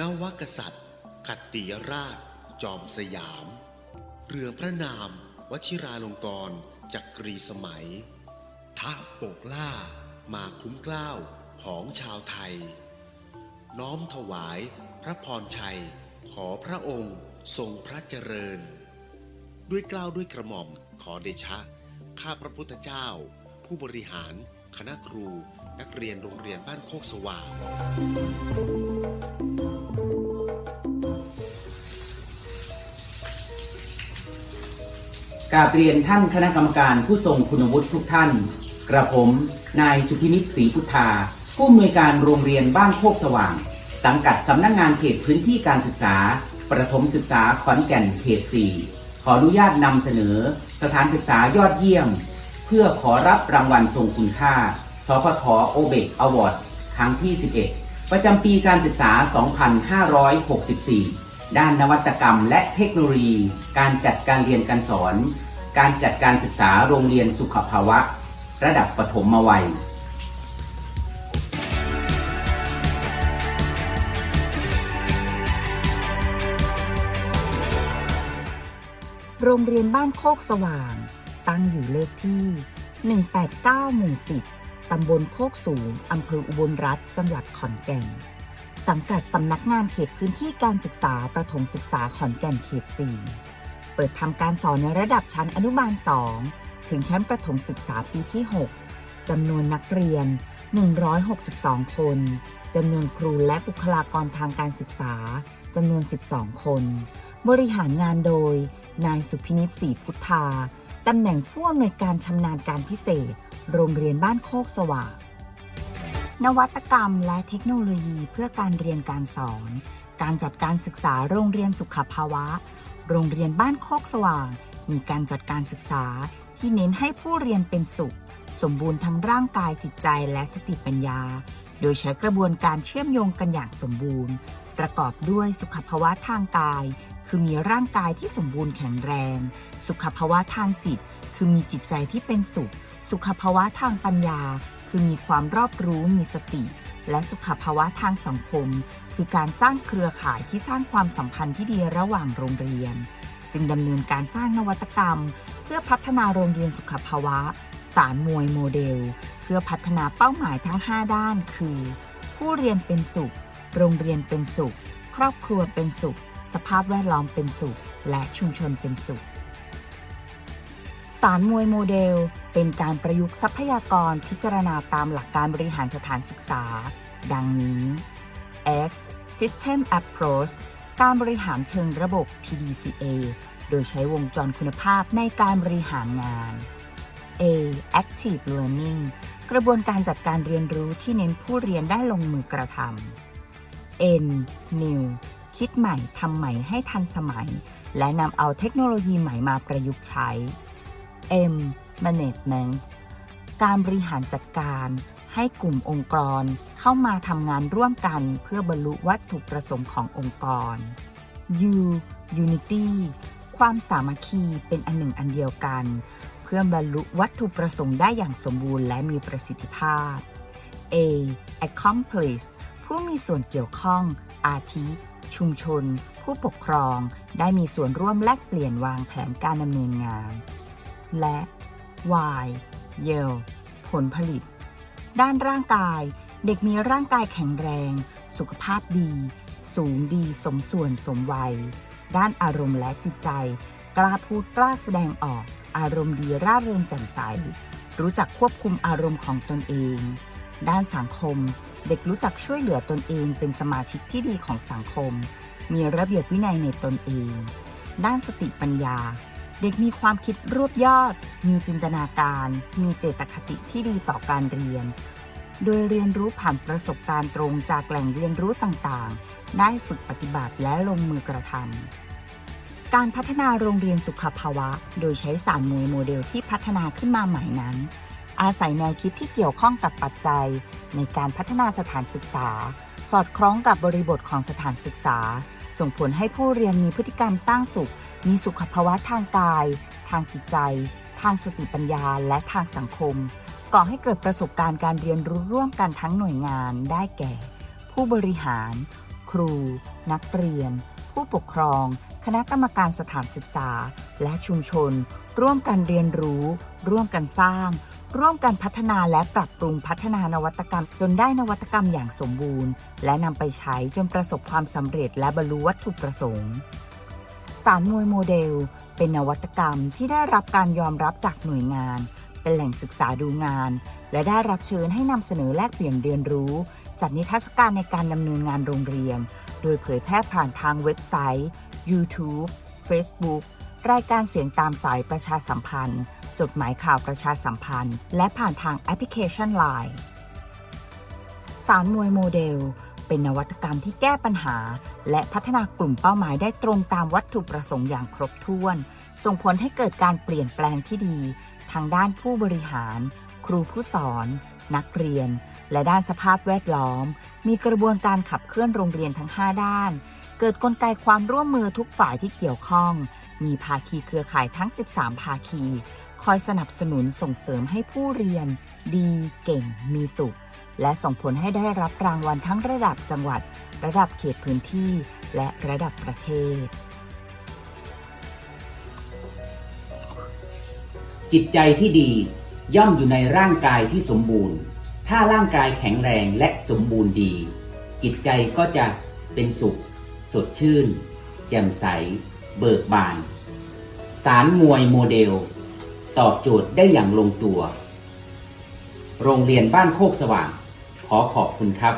นวกษัตริย์ขัตติยราช จอมสยาม เรือพระนาม วชิราลงกรณจักรีสมัยทะโปกล่า มาคุ้มเกล้าวของชาวไทย น้อมถวายพระพรชัย ขอพระองค์ทรงพระเจริญ ด้วยเกล้าวด้วยกระหม่อมขอเดชะ ข้าพระพุทธเจ้า ผู้บริหาร คณะครู นักเรียนโรงเรียนบ้านโคกสว่าง กราบเรียนท่านคณะกรรมการผู้ทรงคุณวุฒิทุกท่าน กระผม นายสุพินิจศรีพุทธา ผู้อำนวยการโรงเรียนบ้านโคกสว่าง สังกัดสำนักงงานเขตพื้นที่การศึกษา ประถมศึกษาขอนแก่นเขต 4 ขออนุญาตนำเสนอ สถานศึกษายอดเยี่ยม เพื่อขอรับรางวัลทรงคุณค่า สพทโอเบกอวอร์ดครั้งที่ 11 ประจำปีการศึกษา 2564 ด้านนวัตกรรม และเทคโนโลยี การจัดการเรียนการสอน การจัดการศึกษาโรงเรียนสุขภาวะ ระดับปฐมวัยโรงเรียนบ้านโคกสว่าง ตั้งอยู่เลขที่ 189 หมู่ 10 ตำบลโคกสูง อำเภออุบลรัฐ จังหวัดขอนแก่น สังกัดสำนักงานเขตพื้นที่การศึกษาประถมศึกษาขอนแก่นเขต 4 เปิดทำการสอนในระดับชั้นอนุบาล 2 ถึงชั้นประถมศึกษาปีที่ 6 จำนวนนักเรียน 162 คน จำนวนครูและบุคลากรทางการศึกษา จำนวน 12 คน บริหารงานโดย นายสุพินิจศรีพุทธา ตำแหน่งผู้อำนวยการชำนาญการพิเศษ โรงเรียนบ้านโคกสว่าง นวัตกรรมและเทคโนโลยีเพื่อการเรียนการสอน การจัดการศึกษาโรงเรียนสุขภาวะ โรงเรียนบ้านโคกสว่าง มีการจัดการศึกษาที่เน้นให้ผู้เรียนเป็นสุข สมบูรณ์ทั้งร่างกายจิตใจและสติปัญญา โดยใช้กระบวนการเชื่อมโยงกันอย่างสมบูรณ์ ประกอบด้วยสุขภาวะทางกาย คือมีร่างกายที่สมบูรณ์แข็งแรง สุขภาวะทางจิต คือมีจิตใจที่เป็นสุข สุขภาวะทางปัญญา คือมีความรอบรู้มีสติ และสุขภาวะทางสังคม คือการสร้างเครือข่ายที่สร้างความสัมพันธ์ที่ดีระหว่างโรงเรียน จึงดำเนินการสร้างนวัตกรรม เพื่อพัฒนาโรงเรียนสุขภาวะ สารมวยโมเดล เพื่อพัฒนาเป้าหมายทั้ง 5 ด้าน คือ ผู้เรียนเป็นสุข โรงเรียนเป็นสุข ครอบครัวเป็นสุข สภาพแวดล้อมเป็นสุข และชุมชนเป็นสุข สารมวยโมเดล เป็นการประยุกต์ทรัพยากรพิจารณาตามหลักการบริหารสถานศึกษา ดังนี้ S System Approach การบริหารเชิงระบบ PDCA โดยใช้วงจรคุณภาพในการบริหารงาน A Active Learning กระบวนการจัดการเรียนรู้ที่เน้นผู้เรียนได้ลงมือกระทำ N New คิดใหม่ทำใหม่ให้ทันสมัย และนำเอาเทคโนโลยีใหม่มาประยุกต์ใช้ M Management การบริหารจัดการให้กลุ่มองค์กรเข้ามาทำงานร่วมกันเพื่อบรรลุวัตถุประสงค์ขององค์กร U Unity ความสามัคคีเป็นอันหนึ่งอันเดียวกัน เพื่อบรรลุวัตถุประสงค์ได้อย่างสมบูรณ์และมีประสิทธิภาพ A Accomplish ผู้มีส่วนเกี่ยวข้อง อาทิ ชุมชน ผู้ปกครอง ได้มีส่วนร่วมแลกเปลี่ยนวางแผนการดำเนินงาน และ Y Yield ผลผลิต ด้านร่างกายเด็กมีร่างกายแข็งแรง สุขภาพดี สูงดีสมส่วนสมวัย ด้านอารมณ์และจิตใจ กล้าพูดกล้าแสดงออก อารมณ์ดีร่าเริงแจ่มใส รู้จักควบคุมอารมณ์ของตนเอง ด้านสังคม เด็กรู้จักช่วยเหลือตนเอง เป็นสมาชิกที่ดีของสังคม มีระเบียบวินัยในตนเอง ด้านสติปัญญา เด็กมีความคิดรวบยอด มีจินตนาการ มีเจตคติที่ดีต่อการเรียน โดยเรียนรู้ผ่านประสบการณ์ตรงจากแหล่งเรียนรู้ต่างๆ ได้ฝึกปฏิบัติและลงมือกระทำ การพัฒนาโรงเรียนสุขภาวะ โดยใช้สารมวยโมเดลที่พัฒนาขึ้นมาใหม่นั้น อาศัยแนวคิดที่เกี่ยวข้องกับปัจจัย ในการพัฒนาสถานศึกษา สอดคล้องกับบริบทของสถานศึกษา ส่งผลให้ผู้เรียนมีพฤติกรรมสร้างสุข มีสุขภาวะทางกาย ทางจิตใจ ทางสติปัญญา และทางสังคม ก่อให้เกิดประสบการณ์การเรียนรู้ร่วมกันทั้งหน่วยงานได้แก่ ผู้บริหาร ครู นักเรียน ผู้ปกครอง คณะกรรมการสถานศึกษา และชุมชน ร่วมกันเรียนรู้ ร่วมกันสร้าง ร่วมกันพัฒนาและปรับปรุงพัฒนานวัตกรรม จนได้นวัตกรรมอย่างสมบูรณ์ และนำไปใช้จนประสบความสำเร็จและบรรลุวัตถุประสงค์ สารมวยโมเดล เป็นนวัตกรรมที่ได้รับการยอมรับจากหน่วยงาน เป็นแหล่งศึกษาดูงาน และได้รับเชิญให้นำเสนอแลกเปลี่ยนเรียนรู้ จัดนิทรรศการในการดำเนินงานโรงเรียน โดยเผยแพร่ผ่านทางเว็บไซต์ YouTube Facebook รายการเสียงตามสายประชาสัมพันธ์ จดหมายข่าวประชาสัมพันธ์ และผ่านทางแอปพลิเคชัน Line สารมวยโมเดล เป็นนวัตกรรมที่แก้ปัญหา และพัฒนากลุ่มเป้าหมายได้ตรงตามวัตถุประสงค์อย่างครบถ้วน ส่งผลให้เกิดการเปลี่ยนแปลงที่ดี ทางด้านผู้บริหาร ครูผู้สอน นักเรียน และด้านสภาพแวดล้อม มีกระบวนการขับเคลื่อนโรงเรียนทั้ง 5 ด้าน เกิดกลไกความร่วมมือทุกฝ่ายที่เกี่ยวข้อง มีภาคีเครือข่ายทั้ง 13 ภาคี คอยสนับสนุนส่งเสริมให้ผู้เรียน ดี เก่ง มีสุข และส่งผลให้ได้รับรางวัลทั้งระดับจังหวัด ระดับเขตพื้นที่ และระดับประเทศ จิตใจที่ดีย่อมอยู่ในร่างกายที่สมบูรณ์ ถ้าร่างกายแข็งแรงและสมบูรณ์ดี จิตใจก็จะเป็นสุข สดชื่น แจ่มใส เบิกบาน สารมวยโมเดล ตอบโจทย์ได้อย่างลงตัว โรงเรียนบ้านโคกสว่าง ขอขอบคุณครับ